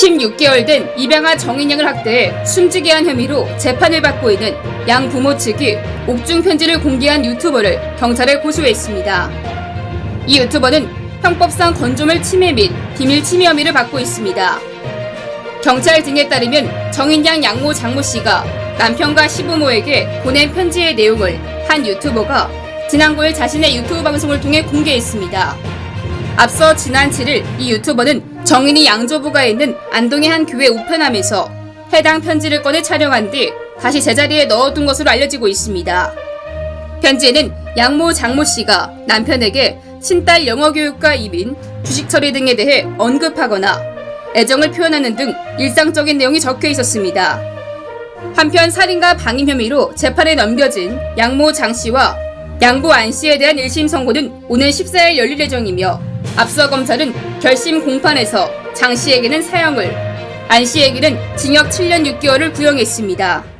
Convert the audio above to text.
16개월 된 입양아 정인양을 학대해 숨지게 한 혐의로 재판을 받고 있는 양 부모 측이 옥중 편지를 공개한 유튜버를 경찰에 고소했습니다. 이 유튜버는 형법상 건조물 침해 및 비밀 침해 혐의를 받고 있습니다. 경찰 등에 따르면 정인양 양모 장모 씨가 남편과 시부모에게 보낸 편지의 내용을 한 유튜버가 지난 9일 자신의 유튜브 방송을 통해 공개했습니다. 앞서 지난 7일 이 유튜버는 정인이 양조부가 있는 안동의 한 교회 우편함에서 해당 편지를 꺼내 촬영한 뒤 다시 제자리에 넣어둔 것으로 알려지고 있습니다. 편지에는 양모 장모 씨가 남편에게 친딸 영어 교육과 이민, 주식 처리 등에 대해 언급하거나 애정을 표현하는 등 일상적인 내용이 적혀 있었습니다. 한편 살인과 방임 혐의로 재판에 넘겨진 양모 장 씨와 양부 안 씨에 대한 1심 선고는 오늘 14일 열릴 예정이며 앞서 검찰은 결심 공판에서 장 씨에게는 사형을, 안 씨에게는 징역 7년 6개월을 구형했습니다.